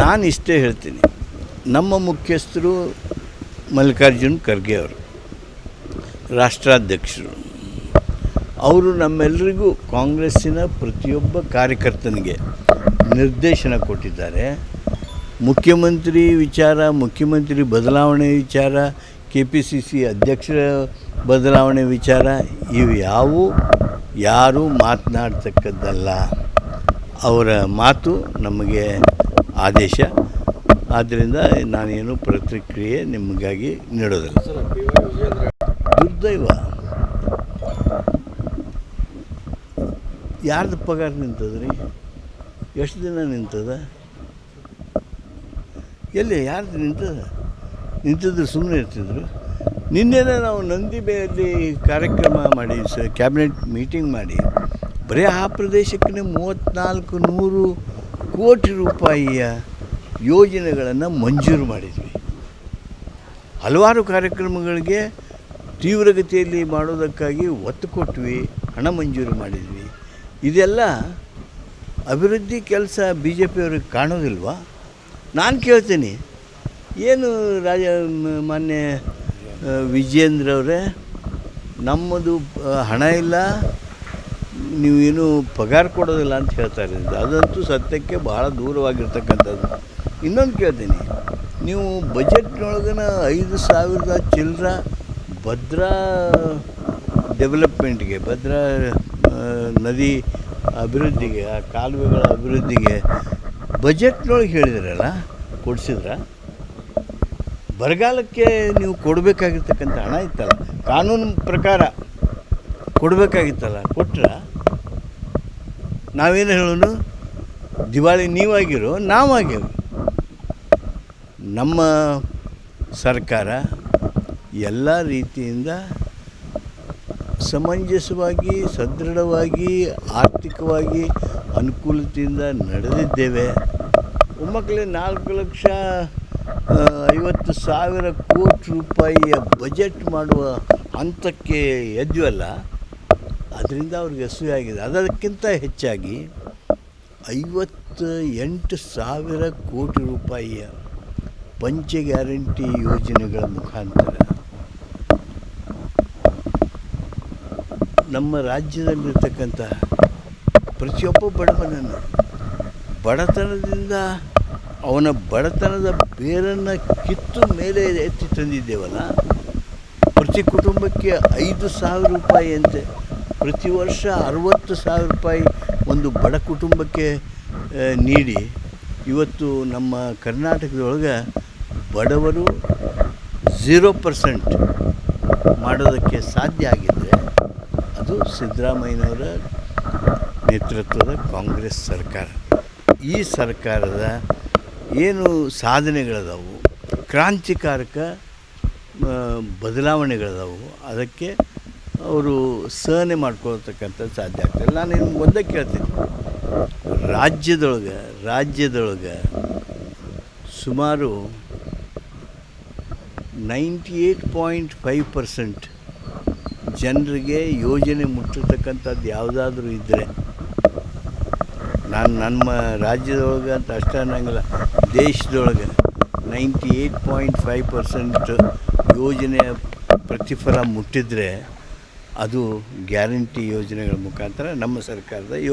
ನಾನು ಇಷ್ಟೇ ಹೇಳ್ತೀನಿ. ನಮ್ಮ ಮುಖ್ಯಸ್ಥರು ಮಲ್ಲಿಕಾರ್ಜುನ್ ಖರ್ಗೆ ಅವರು, ರಾಷ್ಟ್ರಾಧ್ಯಕ್ಷರು. ಅವರು ನಮ್ಮೆಲ್ಲರಿಗೂ ಕಾಂಗ್ರೆಸ್ಸಿನ ಪ್ರತಿಯೊಬ್ಬ ಕಾರ್ಯಕರ್ತನಿಗೆ ನಿರ್ದೇಶನ ಕೊಟ್ಟಿದ್ದಾರೆ. ಮುಖ್ಯಮಂತ್ರಿ ವಿಚಾರ, ಮುಖ್ಯಮಂತ್ರಿ ಬದಲಾವಣೆ ವಿಚಾರ ಕೆ ಪಿ ಸಿ ಸಿ ಅಧ್ಯಕ್ಷರ ಬದಲಾವಣೆ ವಿಚಾರ, ಇವು ಯಾವು ಯಾರೂ ಮಾತನಾಡ್ತಕ್ಕದ್ದಲ್ಲ. ಅವರ ಮಾತು ನಮಗೆ ಆದೇಶ. ಆದ್ದರಿಂದ ನಾನೇನು ಪ್ರತಿಕ್ರಿಯೆ ನಿಮಗಾಗಿ ನೀಡೋದಿಲ್ಲ. ದುರ್ದೈವ. ಯಾರ್ದು ಪಗಾರ ನಿಂತದ್ರಿ? ಎಷ್ಟು ದಿನ ನಿಂತದ? ಎಲ್ಲಿ ಯಾರ್ದು ನಿಂತದ? ನಿಂತಿದ್ರು ಸುಮ್ಮನೆ ಇರ್ತಿದ್ರು. ನಿನ್ನೆನೇ ನಾವು ನಂದಿಬೆಯಲ್ಲಿ ಕಾರ್ಯಕ್ರಮ ಮಾಡಿ ಸ ಕ್ಯಾಬಿನೆಟ್ ಮೀಟಿಂಗ್ ಮಾಡಿ ಬರೀ ಆ ಪ್ರದೇಶಕ್ಕೆ ಮೂವತ್ತ್ನಾಲ್ಕು ನೂರು ಕೋಟಿ ರೂಪಾಯಿಯ ಯೋಜನೆಗಳನ್ನು ಮಂಜೂರು ಮಾಡಿದ್ವಿ. ಹಲವಾರು ಕಾರ್ಯಕ್ರಮಗಳಿಗೆ ತೀವ್ರಗತಿಯಲ್ಲಿ ಮಾಡೋದಕ್ಕಾಗಿ ಒತ್ತು ಕೊಟ್ವಿ, ಹಣ ಮಂಜೂರು ಮಾಡಿದ್ವಿ. ಇದೆಲ್ಲ ಅಭಿವೃದ್ಧಿ ಕೆಲಸ ಬಿ ಜೆ ಪಿಯವ್ರಿಗೆ ಕಾಣೋದಿಲ್ವಾ? ನಾನು ಕೇಳ್ತೀನಿ, ಏನು ರಾಜ, ಮಾನ್ಯ ವಿಜಯೇಂದ್ರ ಅವರೇ ನಮ್ಮದು ಹಣ ಇಲ್ಲ ನೀವೇನು ಪಗಾರ ಕೊಡೋದಿಲ್ಲ ಅಂತ ಹೇಳ್ತಾರೆ ಅದಂತೂ ಸತ್ಯಕ್ಕೆ ಭಾಳ ದೂರವಾಗಿರ್ತಕ್ಕಂಥದ್ದು. ಇನ್ನೊಂದು ಕೇಳ್ತೀನಿ. ನೀವು ಬಜೆಟ್ನೊಳಗನ ಐದು ಸಾವಿರದ ಚಿಲ್ಲರ ಭದ್ರಾ ಡೆವಲಪ್ಮೆಂಟ್ಗೆ, ಭದ್ರಾ ನದಿ ಅಭಿವೃದ್ಧಿಗೆ, ಆ ಕಾಲುವೆಗಳ ಅಭಿವೃದ್ಧಿಗೆ ಬಜೆಟ್ನೊಳಗೆ ಹೇಳಿದ್ರಲ್ಲ, ಕೊಡಿಸಿದ್ರ? ಬರಗಾಲಕ್ಕೆ ನೀವು ಕೊಡಬೇಕಾಗಿರ್ತಕ್ಕಂಥ ಹಣ ಇತ್ತಲ್ಲ, ಕಾನೂನು ಪ್ರಕಾರ ಕೊಡಬೇಕಾಗಿತ್ತಲ್ಲ, ಕೊಟ್ರ? ನಾವೇನು ಹೇಳೋಣ ದಿವಾಳಿ ನೀವಾಗಿರೋ, ನಾವಾಗಿರೋ. ನಮ್ಮ ಸರ್ಕಾರ ಎಲ್ಲ ರೀತಿಯಿಂದ ಸಮಂಜಸವಾಗಿ, ಸದೃಢವಾಗಿ, ಆರ್ಥಿಕವಾಗಿ ಅನುಕೂಲತೆಯಿಂದ ನಡೆದಿದ್ದೇವೆ. ಒಮ್ಮಕ್ಕಲೇ ನಾಲ್ಕು ಲಕ್ಷ ಐವತ್ತು ಸಾವಿರ ಕೋಟಿ ರೂಪಾಯಿಯ ಬಜೆಟ್ ಮಾಡುವ ಹಂತಕ್ಕೆ ಎದ್ವಲ್ಲ ಅದರಿಂದ ಅವ್ರಿಗೆ ಆಗಿದೆ. ಅದಕ್ಕಿಂತ ಹೆಚ್ಚಾಗಿ ಐವತ್ತು ಎಂಟು ಸಾವಿರ ಕೋಟಿ ರೂಪಾಯಿಯ ಪಂಚ ಗ್ಯಾರಂಟಿ ಯೋಜನೆಗಳ ಮುಖಾಂತರ ನಮ್ಮ ರಾಜ್ಯದಲ್ಲಿರ್ತಕ್ಕಂಥ ಪ್ರತಿಯೊಬ್ಬ ಬಡವನನ್ನು ಬಡತನದಿಂದ ಅವನ ಬಡತನದ ಬೇರನ್ನು ಕಿತ್ತು ಮೇಲೆ ಎತ್ತಿ ತಂದಿದ್ದೇವಲ್ಲ, ಪ್ರತಿ ಕುಟುಂಬಕ್ಕೆ ಐದು ಸಾವಿರ ರೂಪಾಯಿ ಅಂತೆ. ಪ್ರತಿ ವರ್ಷ ಅರುವತ್ತು ಸಾವಿರ ರೂಪಾಯಿ ಒಂದು ಬಡ ಕುಟುಂಬಕ್ಕೆ ನೀಡಿ ಇವತ್ತು ನಮ್ಮ ಕರ್ನಾಟಕದೊಳಗೆ ಬಡವರು ಝೀರೋ ಪರ್ಸೆಂಟ್ ಮಾಡೋದಕ್ಕೆ ಸಾಧ್ಯ ಆಗಿದ್ದರೆ ಅದು ಸಿದ್ದರಾಮಯ್ಯನವರ ನೇತೃತ್ವದ ಕಾಂಗ್ರೆಸ್ ಸರ್ಕಾರ. ಈ ಸರ್ಕಾರದ ಏನು ಸಾಧನೆಗಳದಾವು, ಕ್ರಾಂತಿಕಾರಕ ಬದಲಾವಣೆಗಳದಾವು, ಅದಕ್ಕೆ ಅವರು ಸಹನೆ ಮಾಡ್ಕೊಳ್ತಕ್ಕಂಥ ಸಾಧ್ಯ ಆಗ್ತದೆ ನಾನು ನಿಮ್ಗೆ ಒಂದೇ ಕೇಳ್ತೀನಿ. ರಾಜ್ಯದೊಳಗೆ ರಾಜ್ಯದೊಳಗೆ ಸುಮಾರು ninety eight point five percent ಜನರಿಗೆ ಯೋಜನೆ ಮುಟ್ಟಿರ್ತಕ್ಕಂಥದ್ದು ಯಾವುದಾದ್ರೂ ಇದ್ದರೆ ನಾನು ನಮ್ಮ ರಾಜ್ಯದೊಳಗೆ ಅಂತ ಅಷ್ಟೇ ಅನ್ನೋಂಗಿಲ್ಲ, ದೇಶದೊಳಗೆ ninety eight point five percent ಯೋಜನೆಯ ಪ್ರತಿಫಲ ಮುಟ್ಟಿದರೆ ಅದು ಗ್ಯಾರಂಟಿ ಯೋಜನೆಗಳ ಮುಖಾಂತರ ನಮ್ಮ ಸರ್ಕಾರದ ಯೋ